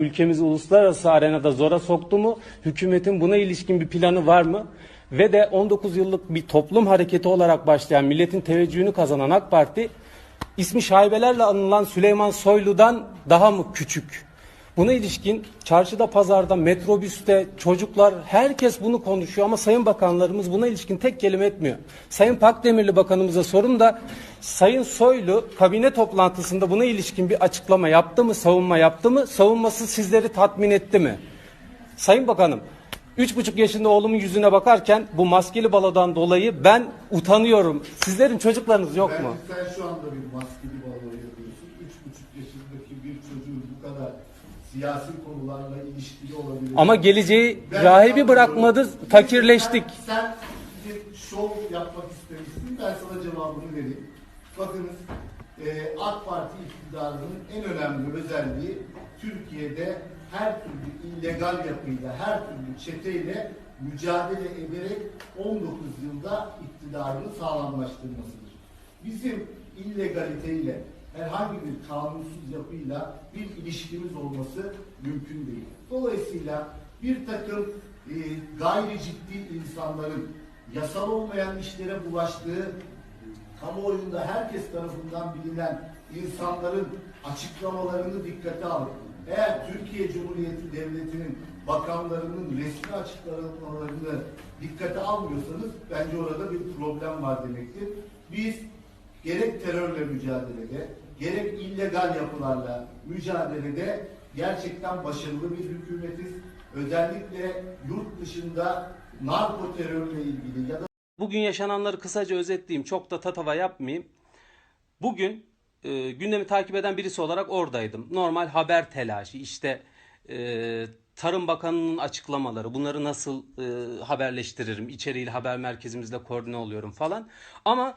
Ülkemizi uluslararası arenada zora soktu mu? Hükümetin buna ilişkin bir planı var mı? Ve de 19 yıllık bir toplum hareketi olarak başlayan milletin teveccühünü kazanan AK Parti ismi şaibelerle anılan Süleyman Soylu'dan daha mı küçük? Buna ilişkin çarşıda, pazarda, metrobüste, çocuklar herkes bunu konuşuyor ama sayın bakanlarımız buna ilişkin tek kelime etmiyor. Sayın Pakdemirli bakanımıza sorun da Sayın Soylu kabine toplantısında buna ilişkin bir açıklama yaptı mı, savunma yaptı mı? Savunması sizleri tatmin etti mi? Sayın Bakanım, üç buçuk yaşında oğlumun yüzüne bakarken bu maskeli balodan dolayı ben utanıyorum. Sizlerin çocuklarınız yok mu? Belki sen şu anda bir maskeli. Üç buçuk yaşındaki bir çocuğun bu kadar siyasi konularla ilişkili olabilir. Ama geleceği Ben rahibi bırakmadı, fakirleştik. Sen, sen bir şov yapmak istemişsin. Ben sana cevabını vereyim. Bakınız e, AK Parti iktidarının en önemli özelliği Türkiye'de her türlü illegal yapıyla, her türlü çeteyle mücadele ederek 19 yılda iktidarını sağlamlaştırmasıdır. Bizim illegaliteyle herhangi bir kanunsuz yapıyla bir ilişkimiz olması mümkün değil. Dolayısıyla bir takım e, gayri ciddi insanların yasal olmayan işlere bulaştığı, kamuoyunda herkes tarafından bilinen insanların açıklamalarını dikkate alıp eğer Türkiye Cumhuriyeti Devleti'nin bakanlarının resmi açıklamalarını dikkate almıyorsanız bence orada bir problem var demektir. Biz gerek terörle mücadelede, gerek illegal yapılarla mücadelede gerçekten başarılı bir hükümetiz. Özellikle yurt dışında narko terörle ilgili ya da Bugün yaşananları kısaca özetleyeyim. Çok da tatava yapmayayım. Bugün e, gündemi takip eden birisi olarak oradaydım. Normal haber telaşı, işte e, Tarım Bakanı'nın açıklamaları, bunları nasıl e, haberleştiririm, içeriğiyle haber merkezimizle koordine oluyorum falan. Ama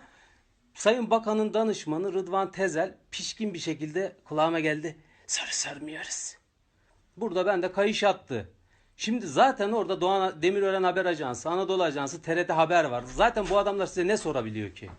Sayın Bakan'ın danışmanı Rıdvan Tezel pişkin bir şekilde kulağıma geldi. Sarı sarmıyoruz. Burada ben de kayış attı. Şimdi zaten orada Doğan Demirören Haber Ajansı, Anadolu Ajansı, TRT Haber var. Zaten bu adamlar size ne sorabiliyor ki?